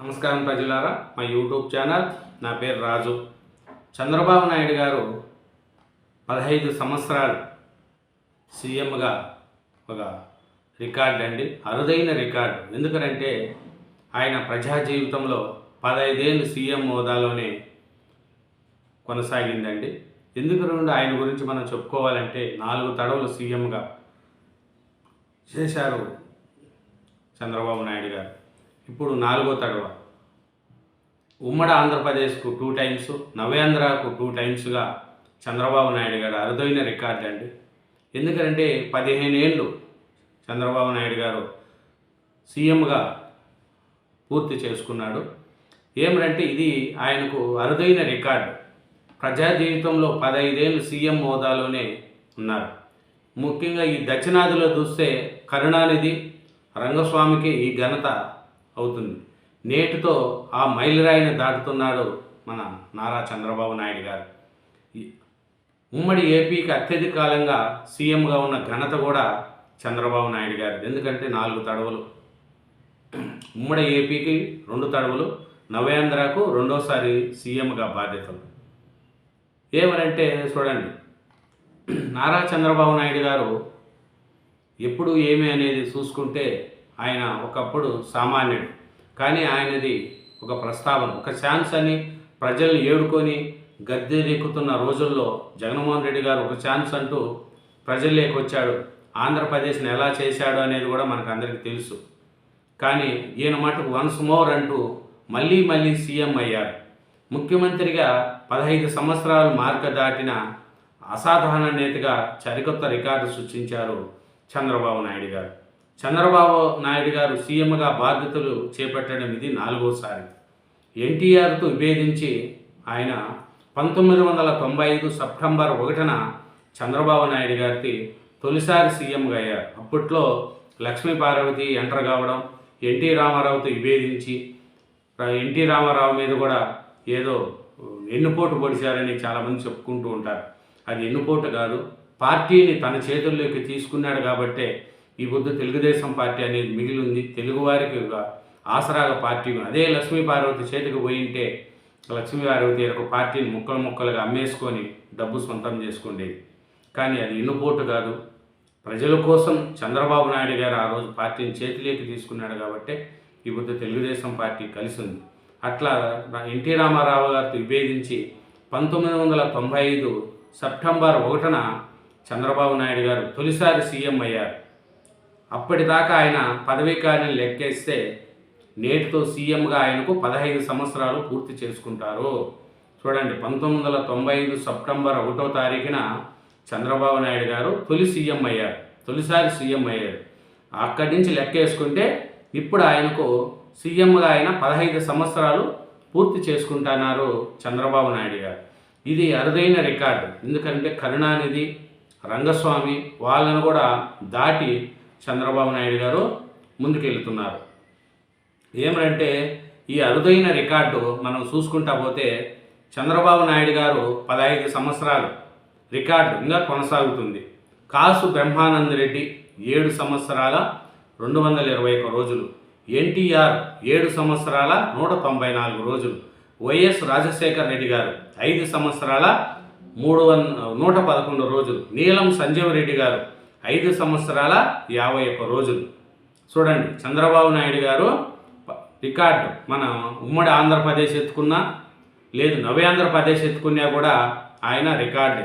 నమస్కారం ప్రజలారా మా యూట్యూబ్ ఛానల్ నా పేరు రాజు. చంద్రబాబు నాయుడు గారు పదహైదు సంవత్సరాలు సీఎంగా ఒక రికార్డ్ అండి అరుదైన రికార్డు. ఎందుకంటే ఆయన ప్రజా జీవితంలో పదహైదేళ్ళు సీఎం హోదాలోనే కొనసాగిందండి. ఎందుకు రెండు ఆయన గురించి మనం చెప్పుకోవాలంటే నాలుగు తడవలు సీఎంగా చేశారు చంద్రబాబు నాయుడు గారు. ఇప్పుడు నాలుగో తడవ. ఉమ్మడి ఆంధ్రప్రదేశ్కు టూ టైమ్స్ నవేంద్రకు టూ టైమ్స్గా చంద్రబాబు నాయుడు గారు అరుదైన రికార్డు అండి. ఎందుకంటే పదిహేను ఏళ్ళు చంద్రబాబు నాయుడు గారు సీఎంగా పూర్తి చేసుకున్నాడు. ఏమిటంటే ఇది ఆయనకు అరుదైన రికార్డు. ప్రజా జీవితంలో పదహైదేళ్ళు సీఎం హోదాలోనే ఉన్నారు. ముఖ్యంగా ఈ దక్షిణాదిలో చూస్తే కరుణానిధి రంగస్వామికి ఈ ఘనత అవుతుంది. నేటితో ఆ మైలురాయిని దాటుతున్నాడు మన నారా చంద్రబాబు నాయుడు గారు. ఉమ్మడి ఏపీకి అత్యధిక కాలంగా సీఎంగా ఉన్న ఘనత కూడా చంద్రబాబు నాయుడు గారు ఎందుకంటే నాలుగు తడవలు. ఉమ్మడి ఏపీకి రెండు తడవలు నవేంద్రకు రెండోసారి సీఎంగా బాధ్యతలు. ఏమనంటే చూడండి నారా చంద్రబాబు నాయుడు గారు ఎప్పుడు ఏమి అనేది చూసుకుంటే ఆయన ఒకప్పుడు సామాన్యుడు. కానీ ఆయనది ఒక ప్రస్తావన ఒక ఛాన్స్ అని ప్రజల్ని ఏడుకొని గద్దెరెక్కుతున్న రోజుల్లో జగన్మోహన్ రెడ్డి గారు ఒక ఛాన్స్ అంటూ ప్రజల్లోకి వచ్చాడు. ఆంధ్రప్రదేశ్ని ఎలా చేశాడు అనేది కూడా మనకు అందరికీ తెలుసు. కానీ ఈయన మటుకు వన్స్ మోర్ అంటూ మళ్ళీ మళ్ళీ సీఎం అయ్యారు. ముఖ్యమంత్రిగా పదహైదు సంవత్సరాలు మార్క దాటిన అసాధారణ నేతగా చరికొత్త రికార్డు సృష్టించారు చంద్రబాబు నాయుడు గారు. చంద్రబాబు నాయుడు గారు సీఎంగా బాధ్యతలు చేపట్టడం ఇది నాలుగోసారి. ఎన్టీఆర్తో విభేదించి ఆయన పంతొమ్మిది వందల తొంభై ఐదు సెప్టెంబర్ ఒకటిన చంద్రబాబు నాయుడు గారికి తొలిసారి సీఎంగా అయ్యారు. అప్పట్లో లక్ష్మీ పార్వతి ఎంటర్ కావడం ఎన్టీ రామారావుతో విభేదించి ఎన్టీ రామారావు మీద కూడా ఏదో ఎన్నుపోటు పొడిచారని చాలామంది చెప్పుకుంటూ ఉంటారు. అది ఎన్నుపోటు కాదు. పార్టీని తన చేతుల్లోకి తీసుకున్నాడు కాబట్టే ఈ పొద్దు తెలుగుదేశం పార్టీ అనేది మిగిలింది. తెలుగువారికి ఒక ఆసరాగా పార్టీ అదే లక్ష్మీ పార్వతి చేతికి పోయింటే లక్ష్మీ పార్వతి యొక్క పార్టీని ముక్కలు ముక్కలుగా అమ్మేసుకొని డబ్బు సొంతం చేసుకుండేది. కానీ అది ఇన్నుపోటు కాదు. ప్రజల కోసం చంద్రబాబు నాయుడు గారు ఆ రోజు పార్టీని చేతిలోకి తీసుకున్నాడు కాబట్టి ఈ ఇప్పుడు తెలుగుదేశం పార్టీ కలిసి ఉంది అట్లా ఎన్టీ రామారావు గారితో విభేదించి పంతొమ్మిది వందల తొంభై ఐదు సెప్టెంబర్ ఒకటిన చంద్రబాబు నాయుడు గారు తొలిసారి సీఎం అయ్యారు. అప్పటిదాకా ఆయన పదవీకారిని లెక్కేస్తే నేటితో సీఎంగా ఆయనకు పదహైదు సంవత్సరాలు పూర్తి చేసుకుంటారు. చూడండి పంతొమ్మిది వందల తొంభై ఐదు సెప్టెంబర్ ఒకటో తారీఖున చంద్రబాబు నాయుడు గారు తొలి సీఎం అయ్యారు. తొలిసారి సీఎం అయ్యారు. అక్కడి నుంచి లెక్కేసుకుంటే ఇప్పుడు ఆయనకు సీఎంగా ఆయన పదహైదు సంవత్సరాలు పూర్తి చేసుకుంటున్నారు చంద్రబాబు నాయుడు గారు. ఇది అరుదైన రికార్డు. ఎందుకంటే కరుణానిధి రంగస్వామి వాళ్ళను కూడా దాటి చంద్రబాబు నాయుడు గారు ముందుకెళ్తున్నారు. ఏమంటే ఈ అరుదైన రికార్డు మనం చూసుకుంటా పోతే చంద్రబాబు నాయుడు గారు పదహైదు సంవత్సరాలు రికార్డు ఇంకా కొనసాగుతుంది. కాసు బ్రహ్మానంద రెడ్డి ఏడు సంవత్సరాల రెండు వందల ఇరవై ఒక్క రోజులు. ఎన్టీఆర్ ఏడు సంవత్సరాల నూట తొంభై నాలుగు రోజులు. వైఎస్ రాజశేఖర్ రెడ్డి గారు ఐదు సంవత్సరాల మూడు వన్ నూట పదకొండు రోజులు. నీలం సంజీవ రెడ్డి గారు ఐదు సంవత్సరాల యాభై ఒక్క రోజులు. చూడండి చంద్రబాబు నాయుడు గారు రికార్డు. మన ఉమ్మడి ఆంధ్రప్రదేశ్ ఎత్తుకున్నా లేదు నవ్య ఆంధ్రప్రదేశ్ ఎత్తుకున్నా కూడా ఆయన రికార్డు.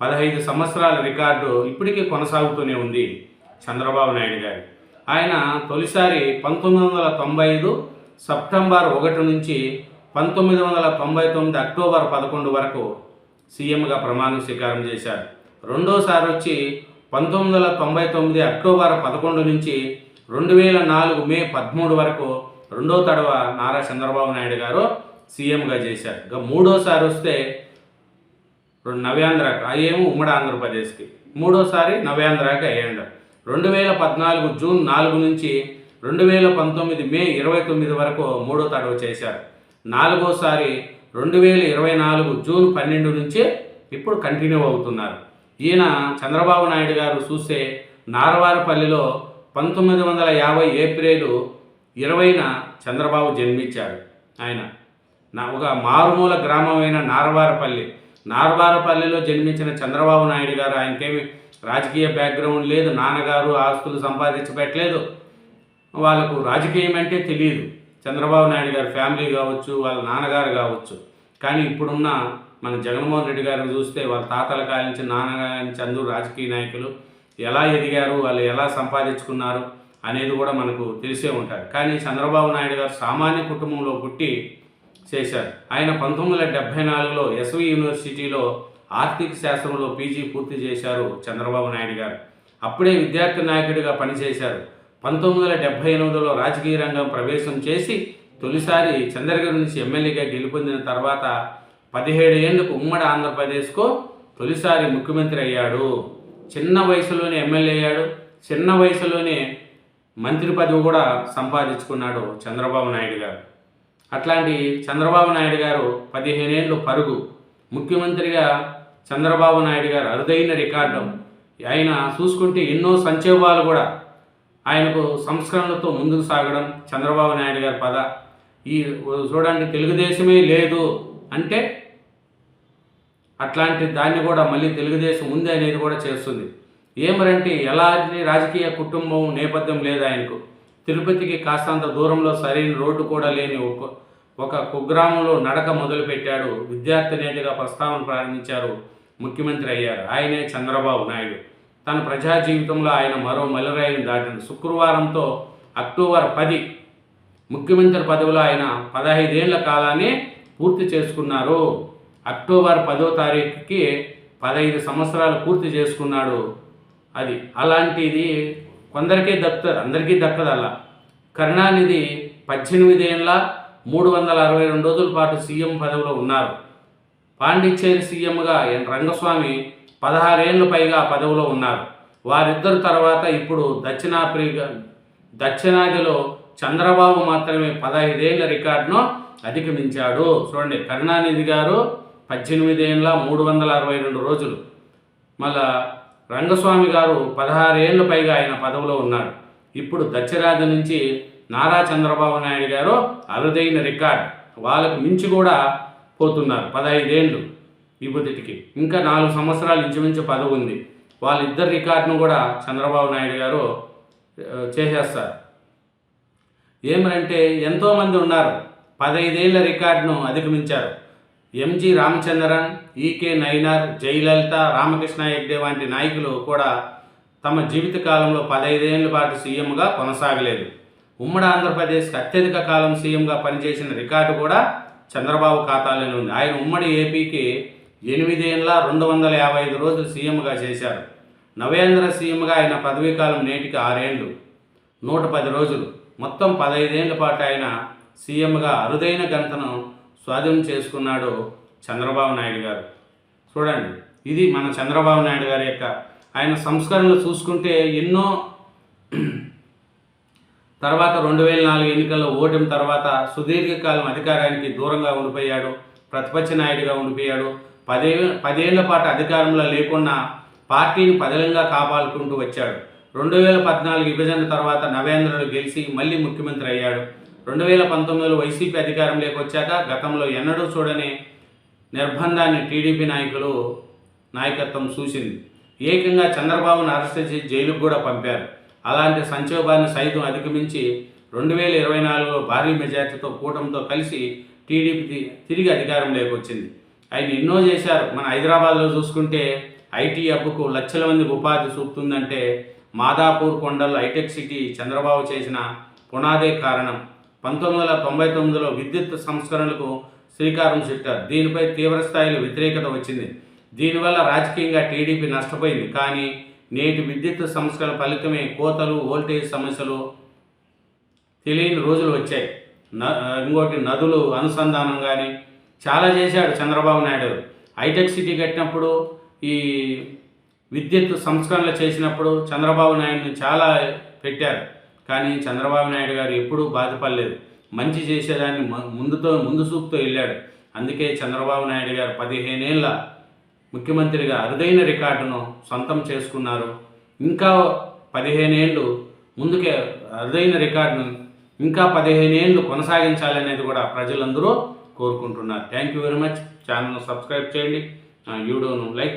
పదహైదు సంవత్సరాల రికార్డు ఇప్పటికీ కొనసాగుతూనే ఉంది చంద్రబాబు నాయుడు గారి. ఆయన తొలిసారి పంతొమ్మిది వందల తొంభై ఐదు సెప్టెంబర్ ఒకటి నుంచి పంతొమ్మిది వందల తొంభై తొమ్మిది అక్టోబర్ పదకొండు వరకు సీఎంగా ప్రమాణ స్వీకారం చేశారు. రెండోసారి వచ్చి పంతొమ్మిది వందల తొంభై తొమ్మిది అక్టోబర్ పదకొండు నుంచి రెండు వేల నాలుగు మే పదమూడు వరకు రెండో తడవ నారా చంద్రబాబు నాయుడు గారు సీఎంగా చేశారు. ఇక మూడోసారి వస్తే నవ్యాంధ్రకు అయ్యేమో ఉమ్మడి ఆంధ్రప్రదేశ్కి. మూడోసారి నవ్యాంధ్రకి అయ్యాడు. రెండు వేల పద్నాలుగు జూన్ నాలుగు నుంచి రెండు వేల పంతొమ్మిది మే ఇరవై తొమ్మిది వరకు మూడో తడవ చేశారు. నాలుగోసారి రెండు వేల ఇరవై నాలుగు జూన్ పన్నెండు నుంచి ఇప్పుడు కంటిన్యూ అవుతున్నారు. ఈయన చంద్రబాబు నాయుడు గారు చూస్తే నారవారపల్లిలో పంతొమ్మిది వందల యాభై ఏప్రిల్ ఇరవైన చంద్రబాబు జన్మించాడు. ఆయన నా ఒక మారుమూల గ్రామమైన నారవారపల్లి. నారవారపల్లిలో జన్మించిన చంద్రబాబు నాయుడు గారు ఆయనకేమి రాజకీయ బ్యాక్గ్రౌండ్ లేదు. నాన్నగారు ఆస్తులు సంపాదించి పెట్టలేదు. వాళ్ళకు రాజకీయం అంటే తెలియదు. చంద్రబాబు నాయుడు గారి ఫ్యామిలీ కావచ్చు వాళ్ళ నాన్నగారు కావచ్చు. కానీ ఇప్పుడున్న మన జగన్మోహన్ రెడ్డి గారిని చూస్తే వాళ్ళ తాతల కాలించి నుంచి నాన్నగారి నుంచి అందరూ రాజకీయ నాయకులు. ఎలా ఎదిగారు వాళ్ళు ఎలా సంపాదించుకున్నారు అనేది కూడా మనకు తెలిసే ఉంటారు కానీ చంద్రబాబు నాయుడు గారు సామాన్య కుటుంబంలో పుట్టి చేశారు. ఆయన పంతొమ్మిది వందల డెబ్భై నాలుగులో ఎస్వి యూనివర్సిటీలో ఆర్థిక శాస్త్రంలో పీజీ పూర్తి చేశారు చంద్రబాబు నాయుడు గారు. అప్పుడే విద్యార్థి నాయకుడిగా పనిచేశారు. పంతొమ్మిది వందల డెబ్భై ఎనిమిదిలో రాజకీయ రంగం ప్రవేశం చేసి తొలిసారి చంద్రగిరి నుంచి ఎమ్మెల్యేగా గెలుపొందిన తర్వాత పదిహేడు ఏళ్ళకు ఉమ్మడి ఆంధ్రప్రదేశ్కు తొలిసారి ముఖ్యమంత్రి అయ్యాడు. చిన్న వయసులోనే ఎమ్మెల్యే అయ్యాడు. చిన్న వయసులోనే మంత్రి పదవి కూడా సంపాదించుకున్నాడు చంద్రబాబు నాయుడు గారు. అట్లాంటి చంద్రబాబు నాయుడు గారు పదిహేనేళ్ళు పరుగు ముఖ్యమంత్రిగా చంద్రబాబు నాయుడు గారు అరుదైన రికార్డు. ఆయన చూసుకుంటే ఎన్నో సంక్షేమాలు కూడా ఆయనకు సంస్కరణలతో ముందుకు సాగడం చంద్రబాబు నాయుడు గారి పద. ఈ చూడండి తెలుగుదేశమే లేదు అంటే అట్లాంటి దాన్ని కూడా మళ్ళీ తెలుగుదేశం ఉంది అనేది కూడా చేస్తుంది. ఏమరంటే ఎలాంటి రాజకీయ కుటుంబం నేపథ్యం లేదు ఆయనకు. తిరుపతికి కాస్తంత దూరంలో సరైన రోడ్డు కూడా లేని ఒక ఒక కుగ్రామంలో నడక మొదలుపెట్టాడు విద్యార్థి నేతగా ప్రస్తావన ప్రారంభించారు ముఖ్యమంత్రి అయ్యారు. ఆయనే చంద్రబాబు నాయుడు. తన ప్రజా జీవితంలో ఆయన మరో మలిరాయిని దాటింది శుక్రవారంతో అక్టోబర్ పది ముఖ్యమంత్రి పదవిలో ఆయన పదహైదేళ్ళ కాలాన్ని పూర్తి చేసుకున్నారు. అక్టోబర్ పదో తారీఖుకి పదహైదు సంవత్సరాలు పూర్తి చేసుకున్నాడు. అది అలాంటిది కొందరికే దక్కుతుంది అందరికీ దక్కదు అలా. కరుణానిధి పద్దెనిమిది ఏళ్ళ మూడు వందల అరవై రెండు రోజుల పాటు సీఎం పదవిలో ఉన్నారు. పాండిచ్చేరి సీఎంగా ఎన్ రంగస్వామి పదహారేళ్ళు పైగా పదవిలో ఉన్నారు. వారిద్దరు తర్వాత ఇప్పుడు దక్షిణాఫ్రికా దక్షిణాదిలో చంద్రబాబు మాత్రమే పదహైదేళ్ళ రికార్డును అధిగమించాడు. చూడండి కరుణానిధి గారు పద్దెనిమిది ఏళ్ళ మూడు వందల అరవై రెండు రోజులు. మళ్ళా రంగస్వామి గారు పదహారేళ్ళు పైగా ఆయన పదవిలో ఉన్నాడు ఇప్పుడు దచ్చరాజు నుంచి నారా చంద్రబాబు నాయుడు గారు అరుదైన రికార్డ్. వాళ్ళకు మించి కూడా పోతున్నారు పదహైదేళ్ళు ఇప్పటికి ఇంకా నాలుగు సంవత్సరాలు ఇంచుమించు పదవి ఉంది. వాళ్ళిద్దరు రికార్డును కూడా చంద్రబాబు నాయుడు గారు చేసేస్తారు. ఏమనంటే ఎంతోమంది ఉన్నారు. పదహైదేళ్ళ రికార్డును అధిగమించారు. ఎంజి రామచంద్రన్ ఈకే నైనార్ జయలలిత రామకృష్ణ హెగ్డే వంటి నాయకులు కూడా తమ జీవిత కాలంలో పదైదేళ్ళ పాటు సీఎంగా కొనసాగలేదు. ఉమ్మడి ఆంధ్రప్రదేశ్కి అత్యధిక కాలం సీఎంగా పనిచేసిన రికార్డు కూడా చంద్రబాబు ఖాతాలోనే ఉంది. ఆయన ఉమ్మడి ఏపీకి ఎనిమిదేళ్ళ రెండు వందల యాభై ఐదు రోజులు సీఎంగా చేశారు. నవేంద్ర సీఎంగా ఆయన పదవీకాలం నేటికి ఆరేండ్లు నూట పది రోజులు. మొత్తం పదహైదేళ్ళ పాటు ఆయన సీఎంగా అరుదైన గంతను స్వాధీనం చేసుకున్నాడు చంద్రబాబు నాయుడు గారు. చూడండి ఇది మన చంద్రబాబు నాయుడు గారి యొక్క ఆయన సంస్కరణలు చూసుకుంటే ఎన్నో తర్వాత రెండు వేల నాలుగు ఎన్నికల్లో ఓటమి తర్వాత సుదీర్ఘకాలం అధికారానికి దూరంగా ఉండిపోయాడు ప్రతిపక్ష నాయుడిగా ఉండిపోయాడు. పదే పదేళ్ళ పాటు అధికారంలో లేకుండా పార్టీని పదలంగా కాపాడుకుంటూ వచ్చాడు. రెండు వేల పద్నాలుగు విభజన తర్వాత నవేంద్రుడు గెలిచి మళ్ళీ ముఖ్యమంత్రి అయ్యాడు. రెండు వేల పంతొమ్మిదిలో వైసీపీ అధికారంలోకి వచ్చాక గతంలో ఎన్నడూ చూడని నిర్బంధాన్ని టీడీపీ నాయకులు నాయకత్వం చూసింది. ఏకంగా చంద్రబాబును అరెస్ట్ చేసి జైలుకు కూడా పంపారు. అలాంటి సంక్షోభాన్ని సైతం అధిగమించి రెండు వేల ఇరవై నాలుగులో భారీ మెజార్టీతో కూటమితో కలిసి టీడీపీ తిరిగి అధికారంలోకి వచ్చింది. ఆయన ఎన్నో చేశారు. మన హైదరాబాద్లో చూసుకుంటే ఐటీ హబ్కు లక్షల మందికి ఉపాధి చూపుతుందంటే మాదాపూర్ కొండల్లో హైటెక్ సిటీ చంద్రబాబు చేసిన పునాదే కారణం. పంతొమ్మిది వందల తొంభై తొమ్మిదిలో విద్యుత్ సంస్కరణలకు శ్రీకారం చుట్టారు. దీనిపై తీవ్ర స్థాయిలో వ్యతిరేకత వచ్చింది. దీనివల్ల రాజకీయంగా టీడీపీ నష్టపోయింది. కానీ నేటి విద్యుత్ సంస్కరణ ఫలితమే కోతలు వోల్టేజ్ సమస్యలు తెలియని రోజులు వచ్చాయి. న ఇంకోటి నదులు అనుసంధానం కానీ చాలా చేశాడు చంద్రబాబు నాయుడు. హైటెక్ సిటీ కట్టినప్పుడు ఈ విద్యుత్ సంస్కరణలు చేసినప్పుడు చంద్రబాబు నాయుడుని చాలా పెట్టారు. కానీ చంద్రబాబు నాయుడు గారు ఎప్పుడూ బాధపడలేదు. మంచి చేసేదాన్ని ముందుతో ముందు సూపుతో వెళ్ళాడు. అందుకే చంద్రబాబు నాయుడు గారు పదిహేనేళ్ళ ముఖ్యమంత్రిగా అరుదైన రికార్డును సొంతం చేసుకున్నారు. ఇంకా పదిహేనేళ్ళు ముందుకే అరుదైన రికార్డును ఇంకా పదిహేను ఏళ్ళు కొనసాగించాలనేది కూడా ప్రజలందరూ కోరుకుంటున్నారు. Thank you very much. ఛానల్ను సబ్స్క్రైబ్ చేయండి. వీడియోను లైక్ చేయండి.